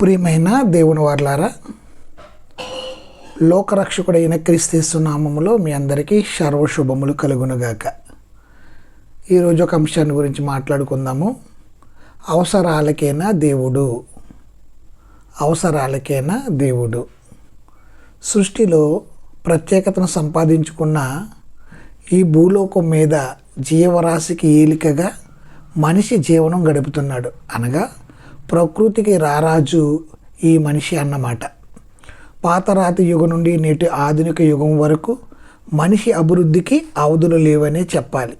ప్రియమైన దేవుని వార్లారా లోకరక్షకుడైన క్రీస్తు నామములో మీ అందరికీ సర్వశుభములు కలుగునుగాక. ఈరోజు ఒక అంశాన్ని గురించి మాట్లాడుకుందాము. అవసరాలకైనా దేవుడు? అవసరాలకైనా దేవుడు? సృష్టిలో ప్రత్యేకతను సంపాదించుకున్న ఈ భూలోకం మీద జీవరాశికి ఏలికగా మనిషి జీవనం గడుపుతున్నాడు అనగా ప్రకృతికి రారాజు ఈ మనిషి అన్నమాట. పాతరాతి యుగం నుండి నేటి ఆధునిక యుగం వరకు మనిషి అభివృద్ధికి అవధులు లేవనే చెప్పాలి.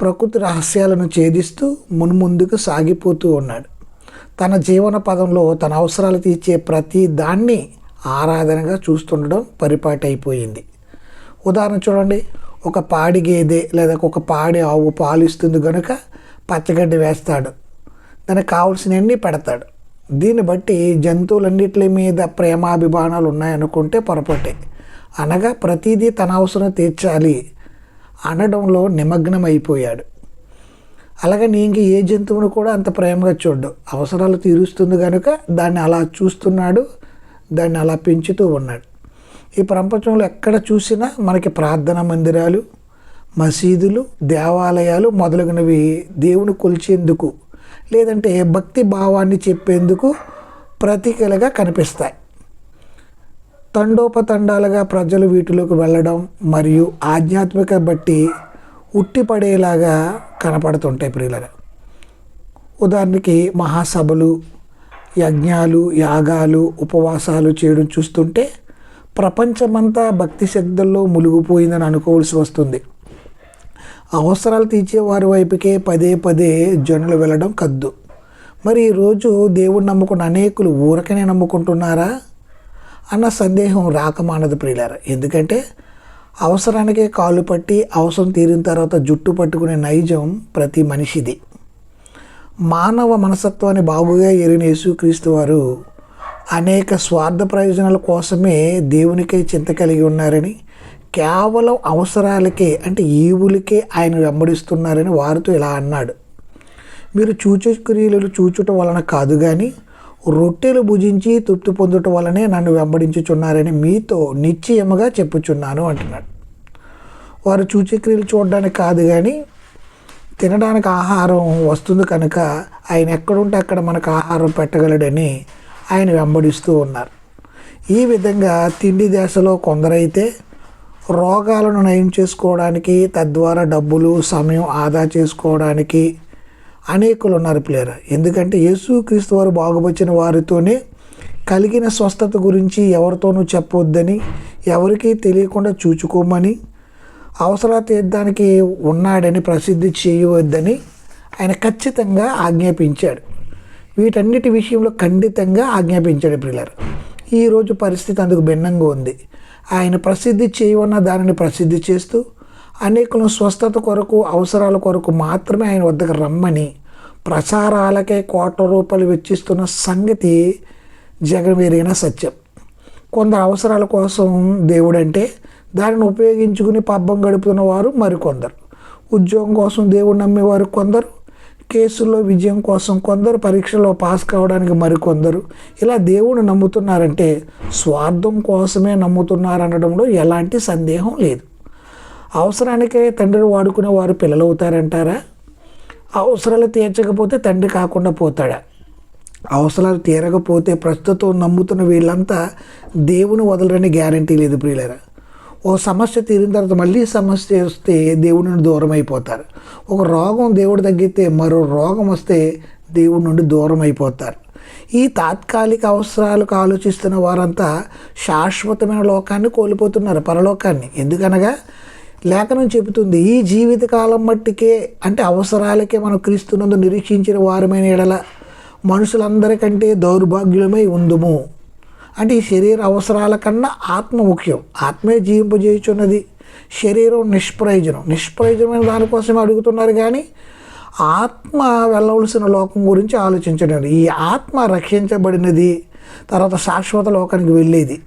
ప్రకృతి రహస్యాలను ఛేదిస్తూ మున్ముందుకు సాగిపోతూ ఉన్నాడు. తన జీవన పదంలో తన అవసరాలు తీర్చే ప్రతి దాన్ని ఆరాధనగా చూస్తుండడం పరిపాటి అయిపోయింది ఉదాహరణ చూడండి. ఒక పాడి గేదె లేదా ఒక పాడి ఆవు పాలు ఇస్తుంది కనుక పచ్చగడ్డి వేస్తాడు. తనకు కావాల్సినవన్నీ పెడతాడు. దీన్ని బట్టి జంతువులన్నిటి మీద ప్రేమాభిమానాలు ఉన్నాయనుకుంటే పొరపాటే. అనగా ప్రతిదీ తన అవసరం తీర్చాలి అనడంలో నిమగ్నం అయిపోయాడు అలాగని ఇంక ఏ జంతువును కూడా అంత ప్రేమగా చూడ్డు. అవసరాలు తీరుస్తుంది కనుక దాన్ని అలా చూస్తున్నాడు దాన్ని అలా పెంచుతూ ఉన్నాడు. ఈ ప్రపంచంలో ఎక్కడ చూసినా మనకి ప్రార్థనా మందిరాలు మసీదులు దేవాలయాలు మొదలగునవి దేవుని కొలిచేందుకు లేదంటే భక్తి భావాన్ని చెప్పేందుకు ప్రతీకలుగా కనిపిస్తాయి. తండోపతండాలుగా ప్రజలు వీటిలోకి వెళ్ళడం మరియు ఆధ్యాత్మిక బట్టి ఉట్టిపడేలాగా కనపడుతుంటాయి ప్రియులగా ఉదాహరణకి మహాసభలు యజ్ఞాలు యాగాలు ఉపవాసాలు చేయడం చూస్తుంటే ప్రపంచమంతా భక్తి శక్తుల్లో మునిగిపోయిందని అనుకోవాల్సి వస్తుంది. అవసరాలు తీర్చే వారి వైపుకే పదే పదే జనులు వెళ్ళడం కద్దు. మరి ఈరోజు దేవుడు నమ్ముకున్న అనేకులు ఊరకనే నమ్ముకుంటున్నారా? అన్న సందేహం రాకమానదు ప్రియులారా. ఎందుకంటే అవసరానికే కాలు పట్టి అవసరం తీరిన తర్వాత జుట్టు పట్టుకునే నైజం ప్రతి మనిషిది. మానవ మనసత్వాన్ని బాగుగా ఎరిగిన యేసుక్రీస్తు వారు అనేక స్వార్థ ప్రయోజనాల కోసమే దేవునికే చింత కలిగి ఉన్నారని కేవలం అవసరాలకే అంటే ఈవులకే ఆయన వెంబడిస్తున్నారని వారితో ఇలా అన్నాడు. మీరు చూచు క్రియలు చూచుట వలన కాదు కానీ రొట్టెలు భుజించి తృప్తి పొందుట వలనే నన్ను వెంబడించుచున్నారని మీతో నిశ్చయముగా చెప్పుచున్నాను అంటున్నాడు. వారు చూచక్రియలు చూడడానికి కాదు కానీ తినడానికి ఆహారం వస్తుంది కనుక ఆయన ఎక్కడుంటే అక్కడ మనకు ఆహారం పెట్టగలడని ఆయన వెంబడిస్తూ ఉన్నారు. ఈ విధంగా తిండి దశలో కొందరైతే రోగాలను నయం చేసుకోవడానికి తద్వారా డబ్బులు సమయం ఆదా చేసుకోవడానికి అనేకులు ఉన్నారు ప్లేయర్. ఎందుకంటే యేసుక్రీస్తు వారు బాగుపరిచిన వారితోనే కలిగిన స్వస్థత గురించి ఎవరితోనూ చెప్పొద్దని ఎవరికీ తెలియకుండా చూచుకోమని అవసరాలు తీర్చడానికి ఉన్నాడని ప్రసిద్ధి చేయవద్దని ఆయన ఖచ్చితంగా ఆజ్ఞాపించాడు. వీటన్నిటి విషయంలో ఖండితంగా ఆజ్ఞాపించాడు ప్రిల్లర్ ఈరోజు పరిస్థితి అందుకు భిన్నంగా ఉంది. ఆయన ప్రసిద్ధి చేయవన్న దానిని ప్రసిద్ధి చేస్తూ అనేకులను స్వస్థత కొరకు అవసరాల కొరకు మాత్రమే ఆయన వద్దకు రమ్మని ప్రచారాలకే కోట్ల రూపాయలు వెచ్చిస్తున్న సంగతి జగమెరిగిన సత్యం. కొందరు అవసరాల కోసం దేవుడంటే దానిని ఉపయోగించుకుని పబ్బం గడుపుతున్న వారు మరికొందరు. ఉద్యోగం కోసం దేవుడు నమ్మేవారు కొందరు. కేసుల్లో విజయం కోసం కొందరు పరీక్షలో పాస్ కావడానికి మరికొందరు ఇలా దేవుడు నమ్ముతున్నారంటే స్వార్థం కోసమే నమ్ముతున్నారనడంలో ఎలాంటి సందేహం లేదు. అవసరానికే తండ్రిని వాడుకునే వారు పిల్లలు అవుతారంటారా అవసరాలు తీర్చకపోతే తండ్రి కాకుండా పోతాడా? అవసరాలు తీరకపోతే ప్రస్తుతం నమ్ముతున్న వీళ్ళంతా దేవుని వదలరని గ్యారంటీ లేదు ప్రియులరా. ఓ సమస్య తీరిన తర్వాత మళ్ళీ సమస్య వస్తే దేవుడి నుండి దూరం అయిపోతారు ఒక రోగం దేవుడు తగ్గితే మరో రోగం వస్తే దేవుడి నుండి దూరం అయిపోతారు ఈ తాత్కాలిక అవసరాలకు ఆలోచిస్తున్న వారంతా శాశ్వతమైన లోకాన్ని కోల్పోతున్నారు పరలోకాన్ని. ఎందుకనగా లేఖనం చెబుతుంది ఈ జీవితకాలం మట్టికే అంటే అవసరాలకే మనం క్రీస్తునందు నిరీక్షించిన వారమైన ఎడల మనుషులందరికంటే దౌర్భాగ్యులమై ఉందుము. అంటే ఈ శరీర అవసరాల కన్నా ఆత్మ ముఖ్యం. ఆత్మే జీవింపజేయుచున్నది శరీరం నిష్ప్రయోజనం. నిష్ప్రయోజనమైన దానికోసమే అడుగుతున్నారు కానీ ఆత్మ వెళ్ళవలసిన లోకం గురించి ఆలోచించడం ఈ ఆత్మ రక్షించబడినది తర్వాత శాశ్వత లోకానికి వెళ్ళేది.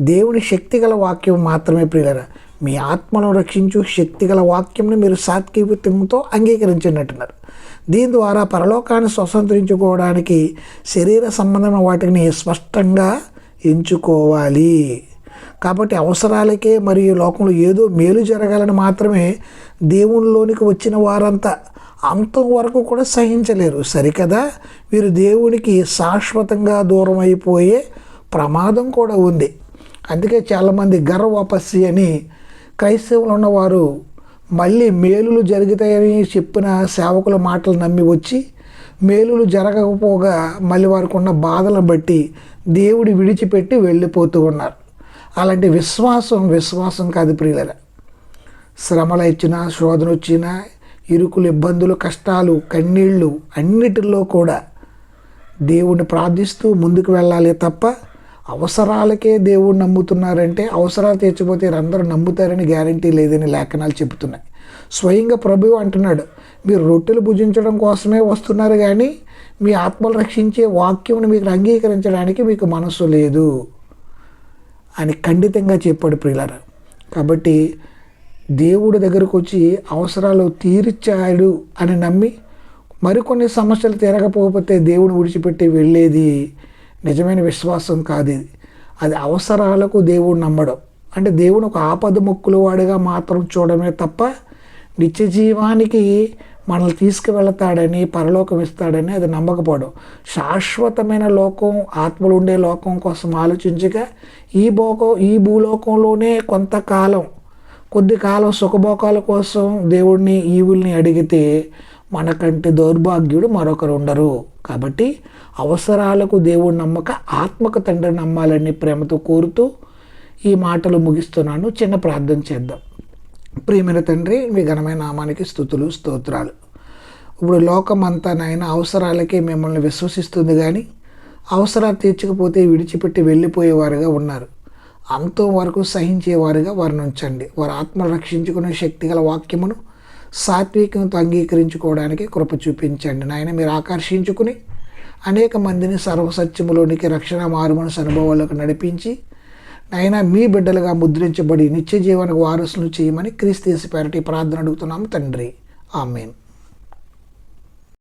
దేవుని శక్తి గల వాక్యం మాత్రమే ప్రియులరా. మీ ఆత్మను రక్షించు శక్తిగల వాక్యంను మీరు సాత్వికతంతో అంగీకరించినట్టున్నారు. దీని ద్వారా పరలోకాన్ని స్వతంత్రించుకోవడానికి శరీర సంబంధమైన వాటిని స్పష్టంగా ఎంచుకోవాలి. కాబట్టి అవసరాలకే మరియు లోకంలో ఏదో మేలు జరగాలని మాత్రమే దేవునిలోనికి వచ్చిన వారంతా అంతం వరకు కూడా సహించలేరు. సరికదా? వీరు దేవునికి శాశ్వతంగా దూరం అయిపోయే ప్రమాదం కూడా ఉంది. అందుకే చాలామంది గర్వపస్సి అని క్రైస్తవులు ఉన్నవారు మళ్ళీ మేలులు జరుగుతాయని చెప్పిన సేవకుల మాటలు నమ్మి వచ్చి మేలులు జరగకపోగా మళ్ళీ వారికి ఉన్న బాధలను బట్టి దేవుడి విడిచిపెట్టి వెళ్ళిపోతూ ఉన్నారు. అలాంటి విశ్వాసం విశ్వాసం కాదు ప్రియుల శ్రమలు ఇచ్చినా శోధన వచ్చినా ఇరుకులు ఇబ్బందులు కష్టాలు కన్నీళ్ళు అన్నిటిలో కూడా దేవుణ్ణి ప్రార్థిస్తూ ముందుకు వెళ్ళాలి తప్ప అవసరాలకే దేవుడు నమ్ముతున్నారంటే అవసరాలు తీర్చిపోతే అందరూ నమ్ముతారని గ్యారంటీ లేదని లేఖనాలు చెబుతున్నాయి. స్వయంగా ప్రభువు అంటున్నాడు మీరు రొట్టెలు భుజించడం కోసమే వస్తున్నారు కానీ మీ ఆత్మలు రక్షించే వాక్యమును మీకు అంగీకరించడానికి మీకు మనసు లేదు అని ఖండితంగా చెప్పాడు ప్రియులరా. కాబట్టి దేవుడి దగ్గరకు వచ్చి అవసరాలు తీర్చాడు అని నమ్మి మరికొన్ని సమస్యలు తీరకపోతే దేవుడు విడిచిపెట్టి వెళ్ళేది నిజమైన విశ్వాసం కాదు ఇది. అది అవసరాలకు దేవుడు నమ్మడం. అంటే దేవుడు ఒక ఆపద మొక్కుల వాడిగా మాత్రం చూడమే తప్ప నిత్య జీవానికి మనల్ని తీసుకువెళతాడని పరలోకం ఇస్తాడని అది నమ్మకపోవడం. శాశ్వతమైన లోకం ఆత్మలు ఉండే లోకం కోసం ఆలోచించగా ఈ భోగం ఈ భూలోకంలోనే కొంతకాలం కొద్ది కాలం సుఖభోగాల కోసం దేవుడిని ఈవుల్ని అడిగితే మనకంటే దౌర్భాగ్యుడు మరొకరు ఉండరు. కాబట్టి అవసరాలకు దేవుడు నమ్మక ఆత్మక తండ్రి నమ్మాలని ప్రేమతో కోరుతూ ఈ మాటలు ముగిస్తున్నాను. చిన్న ప్రార్థన చేద్దాం. ప్రియమైన తండ్రి మీ ఘనమైన నామానికి స్థుతులు స్తోత్రాలు. ఇప్పుడు లోకమంతా నాయన అవసరాలకే మిమ్మల్ని విశ్వసిస్తుంది కానీ అవసరాలు తీర్చకపోతే విడిచిపెట్టి వెళ్ళిపోయేవారుగా ఉన్నారు. అంతం వరకు సహించేవారుగా వారిని ఉంచండి. వారి ఆత్మ రక్షించుకునే శక్తి గల వాక్యమును సాత్వికంతో అంగీకరించుకోవడానికి కృప చూపించండి. నాయన మీరు ఆకర్షించుకుని అనేక మందిని సర్వసత్యములోనికి రక్షణ మారుమనసు అనుభవాలకు నడిపించి నాయన మీ బిడ్డలుగా ముద్రించబడి నిత్య జీవనకు వారసులు చేయమని క్రీస్తు పేరటి ప్రార్థన అడుగుతున్నాము తండ్రి. ఆమెన్.